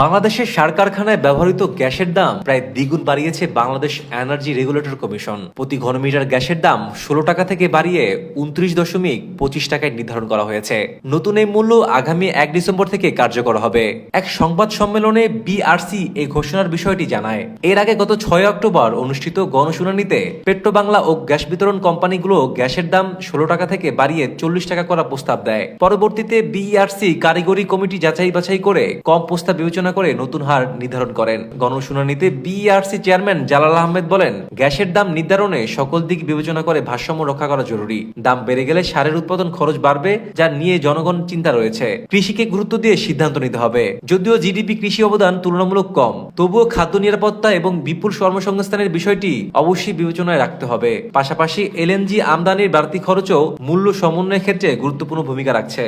বাংলাদেশের সার কারখানায় ব্যবহৃত গ্যাসের দাম প্রায় দ্বিগুণ বাড়িয়েছে বাংলাদেশ এনার্জি রেগুলেটর কমিশন প্রতি ঘনমিটার গ্যাসের দাম ষোলো টাকা থেকে বাড়িয়ে উনত্রিশ দশমিক পঁচিশ টাকায় নির্ধারণ করা হয়েছে। নতুন এই মূল্য আগামী এক ডিসেম্বর থেকে কার্যকর হবে। এক সংবাদ সম্মেলনে বিআরসি এই ঘোষণার বিষয়টি জানায়। এর আগে গত ছয় অক্টোবর অনুষ্ঠিত গণশুনানিতে পেট্রো বাংলা ও গ্যাস বিতরণ কোম্পানিগুলো গ্যাসের দাম ষোলো টাকা থেকে বাড়িয়ে চল্লিশ টাকা করা প্রস্তাব দেয়। পরবর্তীতে বিইআরসি কারিগরি কমিটি যাচাই বাছাই করে কম প্রস্তাব বিবেচনা করে নতুন হার নির্ধারণ করেন। গণশুনানিতে বিইআরসি চেয়ারম্যান জালাল আহমেদ বলেন, গ্যাসের দাম নির্ধারণে সকল দিক বিবেচনা করে ভারসাম্য রক্ষা করা জরুরি। দাম বেড়ে গেলে সারের উৎপাদন খরচ বাড়বে, যা নিয়ে জনগণ চিন্তা রয়েছে। কৃষিকে গুরুত্ব দিয়ে সিদ্ধান্ত নিতে হবে। যদিও জিডিপি কৃষি অবদান তুলনামূলক কম, তবুও খাদ্য নিরাপত্তা এবং বিপুল কর্মসংস্থানের বিষয়টি অবশ্যই বিবেচনায় রাখতে হবে। পাশাপাশি এলএনজি আমদানির বাড়তি খরচও মূল্য সমন্বয়ের ক্ষেত্রে গুরুত্বপূর্ণ ভূমিকা রাখছে।